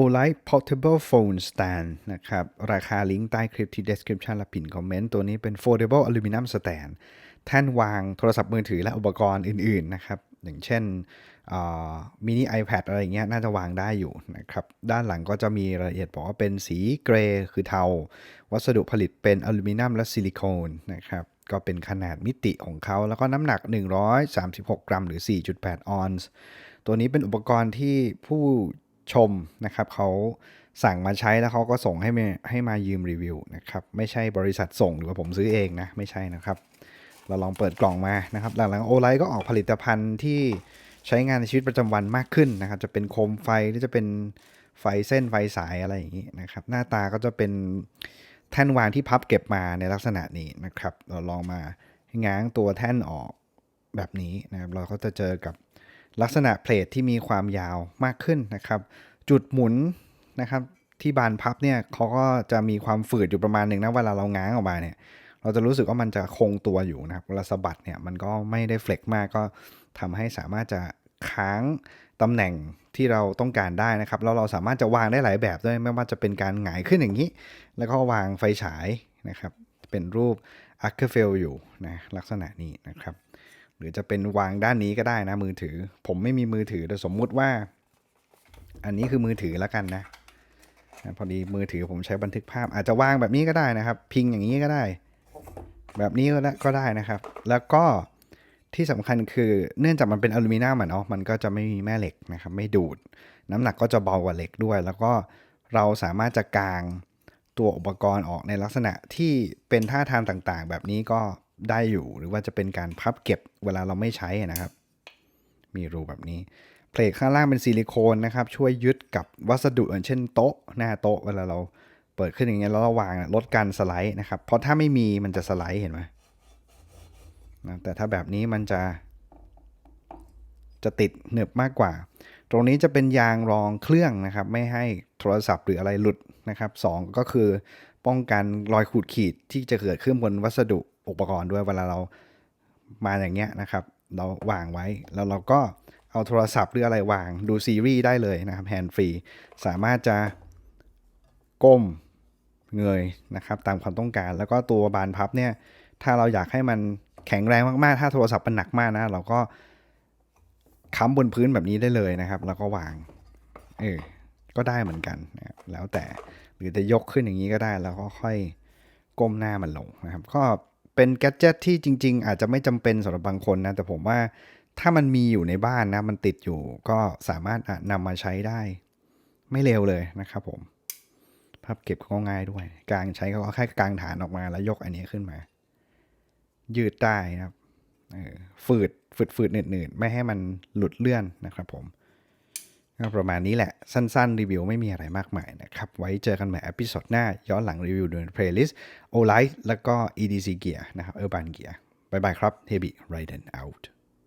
Olight Portable Phone Stand นะครับ ราคาลิงก์ใต้คลิปที่ description และพินคอมเมนต์ ตัวนี้เป็น foldable aluminum stand แท่นวางโทรศัพท์มือถือและอุปกรณ์อื่น ๆ นะครับ อย่างเช่นมินิ iPad อะไรอย่างเงี้ยน่าจะวางได้อยู่นะครับ ด้านหลังก็จะมีรายละเอียดบอกว่าเป็นสีเกรย์คือเทา วัสดุผลิตเป็นอลูมิเนียมและซิลิโคนนะครับ ก็เป็นขนาดมิติของเขา แล้วก็น้ำหนัก 136 กรัม หรือ 4.8 ออนซ์ ตัวนี้เป็นอุปกรณ์ที่ผู้ ชมนะครับเขาสั่งมาใช้แล้วเขาก็ส่งให้มาให้มายืมรีวิวนะครับไม่ใช่บริษัทส่งหรือว่าผมซื้อเองนะไม่ใช่นะครับ เราลองเปิดกล่องมานะครับหลังๆโอไลก็ออกผลิตภัณฑ์ที่ใช้งานในชีวิตประจำวันมากขึ้นนะครับ จะเป็นโคมไฟหรือจะเป็นไฟเส้นไฟสายอะไรอย่างนี้นะครับ หน้าตาก็จะเป็นแท่นวางที่พับเก็บมาในลักษณะนี้นะครับ เราลองมาง้างตัวแท่นออกแบบนี้นะครับเราก็จะเจอกับ ลักษณะเพลทที่มีความยาวมากขึ้นนะครับ จุดหมุนนะครับที่บานพับเนี่ยเขาก็จะมีความฝืดอยู่ประมาณหนึ่งนะเวลาเราง้างออกมาเนี่ย เราจะรู้สึกว่ามันจะคงตัวอยู่นะครับเวลาสะบัดเนี่ยมันก็ไม่ได้เฟล็กมากก็ทำให้สามารถจะค้างตำแหน่งที่เราต้องการได้นะครับ แล้วเราสามารถจะวางได้หลายแบบด้วยไม่ว่าจะเป็นการหงายขึ้นอย่างนี้ แล้วก็วางไฟฉายนะครับ เป็นรูปอาร์เคเฟลอยู่นะลักษณะนี้นะครับ หรือจะเป็นวางด้านนี้ก็ได้นะมือถือ ผมไม่มีมือถือแต่สมมุติว่า อันนี้คือมือถือแล้วกันนะพอดีมือถือผมใช้บันทึกภาพ อาจจะวางแบบนี้ก็ได้นะครับ พิงอย่างนี้ก็ได้ แบบนี้ก็ได้ก็ได้นะครับ แล้วก็ที่สำคัญคือเนื่องจากมันเป็นอลูมิเนียมอะเนาะมันก็จะไม่มีแม่เหล็กนะครับไม่ดูด น้ำหนักก็จะเบากว่าเหล็กด้วย แล้วก็เราสามารถจะกางตัวอุปกรณ์ออกในลักษณะที่เป็นท่าทางต่างๆ แบบนี้ก็ ได้อยู่ หรือว่าจะเป็นการพับเก็บเวลาเราไม่ใช้นะครับ มีรูแบบนี้เพลทข้างล่างเป็นซิลิโคนนะครับ ช่วยยึดกับวัสดุอย่างเช่นโต๊ะ หน้าโต๊ะเวลาเราเปิดขึ้นอย่างเงี้ยแล้วเราวางลดการสไลด์นะครับ เพราะถ้าไม่มีมันจะสไลด์เห็นไหมนะแต่ถ้าแบบนี้มันจะ จะติดหนึบมากกว่า ตรงนี้จะเป็นยางรองเครื่องนะครับ ไม่ให้โทรศัพท์หรืออะไรหลุดนะครับสองก็คือ ป้องกันรอยขูดขีดที่จะเกิดขึ้นบนวัสดุอุปกรณ์ด้วยเวลาเรามาอย่างเงี้ยนะครับ เราวางไว้แล้วเราก็เอาโทรศัพท์หรืออะไรวางดูซีรีส์ได้เลยนะครับแฮนด์ฟรีสามารถจะก้มเงยนะครับ ตามความต้องการ แล้วก็ตัวบานพับเนี่ยถ้าเราอยากให้มันแข็งแรงมากๆ ถ้าโทรศัพท์มันหนักมากนะ เราก็ค้ำบนพื้นแบบนี้ได้เลยนะครับ แล้วก็วางเออก็ได้เหมือนกันนะแล้วแต่ รือจะยกขึ้นอย่างนี้ก็ได้ แล้วก็ค่อยก้มหน้ามันลงนะครับ ก็เป็นแกดเจิตที่จริง ๆ อาจจะไม่จำเป็นสำหรับบางคนนะ แต่ผมว่าถ้ามันมีอยู่ในบ้านนะ มันติดอยู่ก็สามารถอะนำมาใช้ได้ ไม่เร็วเลยนะครับผมพับเก็บก็ง่ายด้วย กลางใช้ก็แค่กลางฐานออกมาแล้วยกอันนี้ขึ้นมา ยืดได้นะครับฝืดฝืดฝืดหนืดหนืดไม่ให้มันหลุดเลื่อนนะครับผม ก็ประมาณนี้แหละ สั้นๆ รีวิวไม่มีอะไรมากมายนะครับ ไว้เจอกันใหม่อพิ o d ดหน้า ย้อนหลังรีวิวโดย playlist o l i g h t แล้วก็ EDC Gear นะครับ Urban Gear บายบายครับ Heavy Riding Out